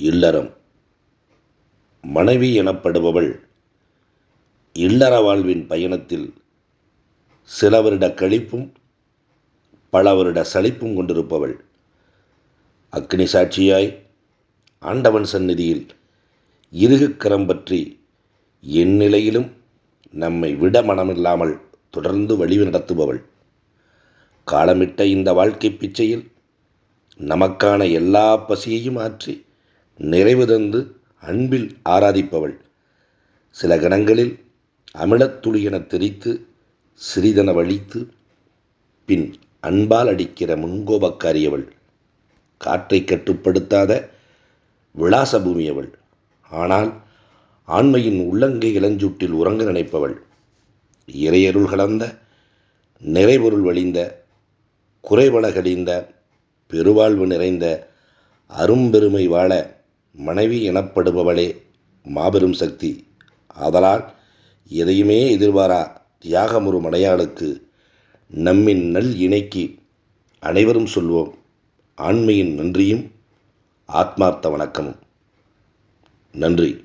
இல்லறம். மனைவி எனப்படுபவள் இல்லற வாழ்வின் பயணத்தில் சில வருட கழிப்பும் பல வருட சலிப்பும் கொண்டிருப்பவள். அக்னி சாட்சியாய் ஆண்டவன் சந்நிதியில் இருகுக்கரம் பற்றி என் நிலையிலும் நம்மை விட மனமில்லாமல் தொடர்ந்து வழிவு நடத்துபவள். காலமிட்ட இந்த வாழ்க்கை பிச்சையில் நமக்கான எல்லா பசியையும் ஆற்றி நிறைவு தந்து அன்பில் ஆராதிப்பவள். சில கணங்களில் அமிலத்துளி என தெரித்து சிறிதென வழித்து பின் அன்பால் அடிக்கிற முன்கோபக்காரியவள். காற்றை கட்டுப்படுத்தாத விலாச பூமியவள் ஆனால் ஆண்மையின் உள்ளங்கை இளஞ்சூட்டில் உறங்க நினைப்பவள். இறையருள் கலந்த நிறைபொருள் வழிந்த குறைவள கழிந்த பெருவாழ்வு நிறைந்த அரும்பெருமை வாழ மனைவி எனப்படுபவளே மாபெரும் சக்தி. ஆதலால் எதையுமே எதிர்பாரா தியாகமுறு மடையாளுக்கு நம்மின் நல் இணைக்கு அனைவரும் சொல்வோம். ஆண்மையின் நன்றியும் ஆத்மார்த்த வணக்கமும். நன்றி.